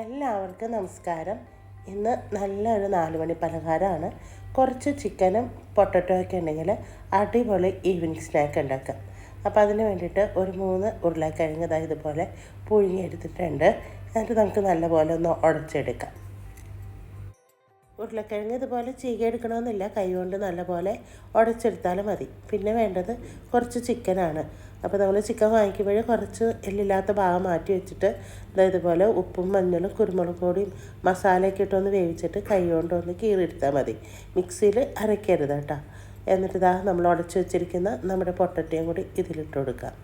എല്ലാവർക്കും നമസ്കാരം. ഇന്ന് നല്ലൊരു നാല് മണി പലഹാരമാണ്. കുറച്ച് ചിക്കനും പൊട്ടറ്റോ ഒക്കെ ഉണ്ടെങ്കിൽ അടിപൊളി ഈവനിങ് സ്നാക്ക് ഉണ്ടാക്കാം. അപ്പോൾ അതിന് വേണ്ടിയിട്ട് ഒരു മൂന്ന് ഉരുളക്കിഴങ്ങ് ദാ ഇതുപോലെ പുഴുങ്ങിയെടുത്തിട്ടുണ്ട് എന്നിട്ട് നമുക്ക് നല്ലപോലെ ഒന്ന് ഉടച്ചെടുക്കാം. ഉരുളക്കിഴങ്ങ് ഇതുപോലെ ചീകിയെടുക്കണമെന്നില്ല കൈകൊണ്ട് നല്ലപോലെ ഉടച്ചെടുത്താലും മതി. പിന്നെ വേണ്ടത് കുറച്ച് ചിക്കനാണ് അപ്പോൾ നമ്മൾ ചിക്കൻ വാങ്ങിക്കുമ്പോൾ കുറച്ച് എല്ലില്ലാത്ത ഭാഗം മാറ്റി വെച്ചിട്ട് ഇതുപോലെ ഉപ്പും മഞ്ഞളും കുരുമുളക് പൊടിയും മസാലയൊക്കെ ഇട്ടൊന്ന് വേവിച്ചിട്ട് കൈ കൊണ്ടൊന്ന് കീറിയെടുത്താൽ മതി. മിക്സിയിൽ അരയ്ക്കരുത് കേട്ടോ. എന്നിട്ട് ഇതാ നമ്മൾ ഉടച്ച് വെച്ചിരിക്കുന്ന നമ്മുടെ പൊട്ടറ്റയും കൂടി ഇതിലിട്ട് കൊടുക്കാം.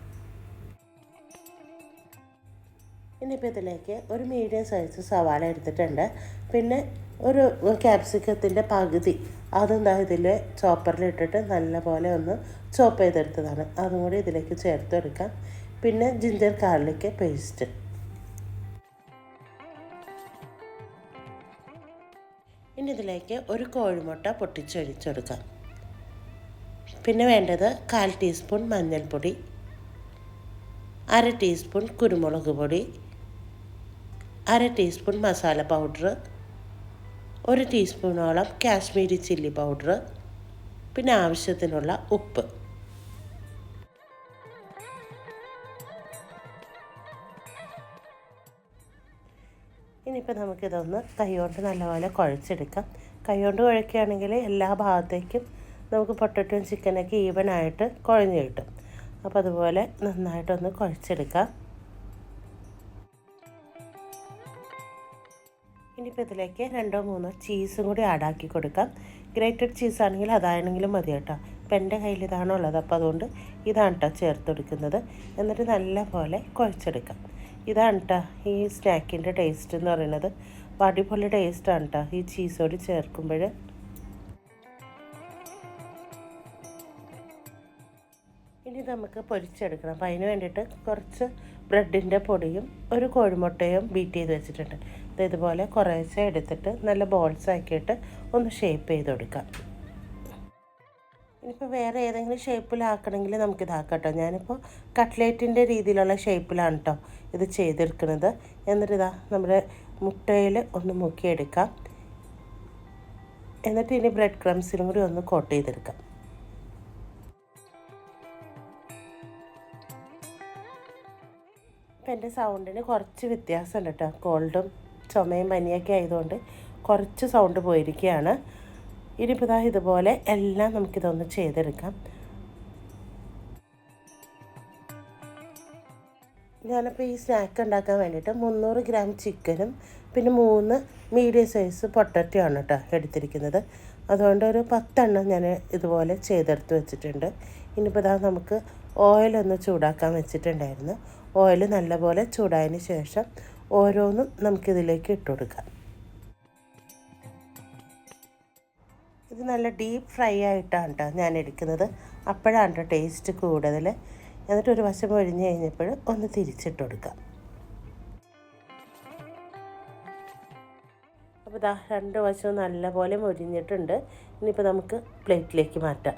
ഇനിയിപ്പോൾ ഇതിലേക്ക് ഒരു മീഡിയം സൈസ് സവാള എടുത്തിട്ടുണ്ട്. പിന്നെ ഒരു ക്യാപ്സിക്കത്തിന്റെ പകുതി അതും ദാ ഇതിൽ ചോപ്പറിലിട്ടിട്ട് നല്ലപോലെ ഒന്ന് ചോപ്പ് ചെയ്തെടുത്തതാണ്. അതും കൂടി ഇതിലേക്ക് ചേർത്ത് കൊടുക്കാം. പിന്നെ ജിഞ്ചർ ഗാർലിക് പേസ്റ്റ് ഇനി ഇതിലേക്ക് ഒരു കോഴിമുട്ട പൊട്ടിച്ചൊഴിച്ചെടുക്കാം പിന്നെ വേണ്ടത് കാൽ ടീസ്പൂൺ മഞ്ഞൾപ്പൊടി അര ടീസ്പൂൺ കുരുമുളക് പൊടി അര ടീസ്പൂൺ മസാല പൗഡർ ഒരു ടീസ്പൂണോളം കാശ്മീരി ചില്ലി പൗഡർ പിന്നെ ആവശ്യത്തിനുള്ള ഉപ്പ്. ഇനിയിപ്പോൾ നമുക്കിതൊന്ന് കൈകൊണ്ട് നല്ലപോലെ കുഴച്ചെടുക്കാം. കൈകൊണ്ട് കുഴക്കുകയാണെങ്കിൽ എല്ലാ ഭാഗത്തേക്കും നമുക്ക് പൊട്ടറ്റോയും ചിക്കനൊക്കെ ഈവനായിട്ട് കുഴഞ്ഞ് കിട്ടും. അപ്പോൾ അതുപോലെ നന്നായിട്ടൊന്ന് കുഴച്ചെടുക്കാം. ഇനിയിപ്പോൾ ഇതിലേക്ക് രണ്ടോ മൂന്നോ ചീസും കൂടി ആഡാക്കി കൊടുക്കാം. ഗ്രേറ്റഡ് ചീസ് ആണെങ്കിൽ അതാണെങ്കിലും മതി കേട്ടോ. അപ്പം എന്റെ കയ്യിൽ ഇതാണോ ഉള്ളത്. അപ്പോൾ അതുകൊണ്ട് ഇതാണ് കേട്ടോ ചേർത്ത് കൊടുക്കുന്നത് എന്നിട്ട് നല്ല പോലെ കുഴച്ചെടുക്കാം. ഇതാണ് കേട്ടോ ഈ സ്നാക്കിന്റെ ടേസ്റ്റ് എന്ന് പറയുന്നത്. അടിപൊളി ടേസ്റ്റാണ് കേട്ടോ ഈ ചീസോട് ചേർക്കുമ്പോൾ. ഇനി നമുക്ക് പൊരിച്ചെടുക്കണം. അപ്പോൾ അതിന് വേണ്ടിയിട്ട് കുറച്ച് ബ്രെഡിന്റെ പൊടിയും ഒരു കോഴിമുട്ടയും ബീറ്റ് ചെയ്ത് വെച്ചിട്ടുണ്ട്. അത് ഇതുപോലെ കുറേശ്ശെ എടുത്തിട്ട് നല്ല ബോൾസ് ആക്കിയിട്ട് ഒന്ന് ഷേപ്പ് ചെയ്ത് കൊടുക്കാം. ഇനിയിപ്പോൾ വേറെ ഏതെങ്കിലും ഷേപ്പിലാക്കണമെങ്കിൽ നമുക്ക് ഇതാക്കാം കേട്ടോ ഞാനിപ്പോൾ കട്ട്ലേറ്റിന്റെ രീതിയിലുള്ള ഷേപ്പിലാണ് കേട്ടോ ഇത് ചെയ്തെടുക്കുന്നത്. എന്നിട്ട് ഇതാ നമ്മുടെ മുട്ടയിൽ ഒന്ന് മുക്കിയെടുക്കാം. എന്നിട്ട് ഇനി ബ്രെഡ് ക്രംസിലും കൂടി ഒന്ന് കോട്ട് ചെയ്തെടുക്കാം. ഇപ്പം എന്റെ സൗണ്ടിന് കുറച്ച് വ്യത്യാസമുണ്ട് കേട്ടോ. കോൾഡും ചുമയും പനിയൊക്കെ ആയതുകൊണ്ട് കുറച്ച് സൗണ്ട് പോയിരിക്കുകയാണ്. ഇനിയിപ്പോൾ ഇതാ ഇതുപോലെ എല്ലാം നമുക്കിതൊന്ന് ചെയ്തെടുക്കാം. ഞാനിപ്പോൾ ഈ സ്നാക്ക് ഉണ്ടാക്കാൻ വേണ്ടിയിട്ട് മുന്നൂറ് ഗ്രാം ചിക്കനും പിന്നെ മൂന്ന് മീഡിയം സൈസ് പൊട്ടറ്റോ ആണ് കേട്ടോ എടുത്തിരിക്കുന്നത്. അതുകൊണ്ട് ഒരു പത്തെണ്ണം ഞാൻ ഇതുപോലെ ചെയ്തെടുത്ത് വെച്ചിട്ടുണ്ട്. ഇനിയിപ്പോൾ ഇതാ നമുക്ക് ഓയിലൊന്ന് ചൂടാക്കാൻ വെച്ചിട്ടുണ്ടായിരുന്നു. ഓയിൽ നല്ലപോലെ ചൂടായതിന് ശേഷം ഓരോന്നും നമുക്കിതിലേക്ക് ഇട്ട് കൊടുക്കാം. ഇത് നല്ല ഡീപ്പ് ഫ്രൈ ആയിട്ടാണ് കേട്ടോ ഞാൻ എടുക്കുന്നത്. അപ്പോഴാണ് കേട്ടോ ടേസ്റ്റ് കൂടുതൽ. എന്നിട്ട് ഒരു വശം ഒഴിഞ്ഞ് കഴിഞ്ഞപ്പോൾ ഒന്ന് തിരിച്ചിട്ട് കൊടുക്കാം. അപ്പോൾ ഇതാ രണ്ട് വശവും നല്ലപോലെ മൊരിഞ്ഞിട്ടുണ്ട്. ഇനിയിപ്പോൾ നമുക്ക് പ്ലേറ്റിലേക്ക് മാറ്റാം.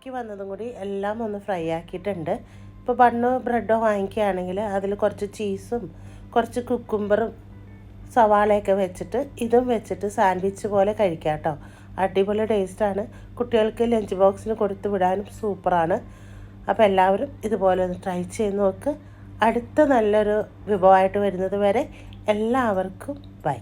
ബാക്കി വന്നതും കൂടി എല്ലാം ഒന്ന് ഫ്രൈ ആക്കിയിട്ടുണ്ട്. ഇപ്പോൾ ബണ്ണോ ബ്രെഡോ വാങ്ങിക്കുകയാണെങ്കിൽ അതിൽ കുറച്ച് ചീസും കുറച്ച് കുക്കുംബറും സവാളയൊക്കെ വെച്ചിട്ട് ഇതും വെച്ചിട്ട് സാൻഡ്വിച്ച് പോലെ കഴിക്കാം കേട്ടോ. അടിപൊളി ടേസ്റ്റാണ് കുട്ടികൾക്ക് ലഞ്ച് ബോക്സിന് കൊടുത്തു വിടാനും സൂപ്പറാണ് അപ്പോൾ എല്ലാവരും ഇതുപോലെ ഒന്ന് ട്രൈ ചെയ്ത് നോക്ക്. അടുത്ത നല്ലൊരു വിഭവമായിട്ട് വരുന്നത് വരെ എല്ലാവർക്കും ബൈ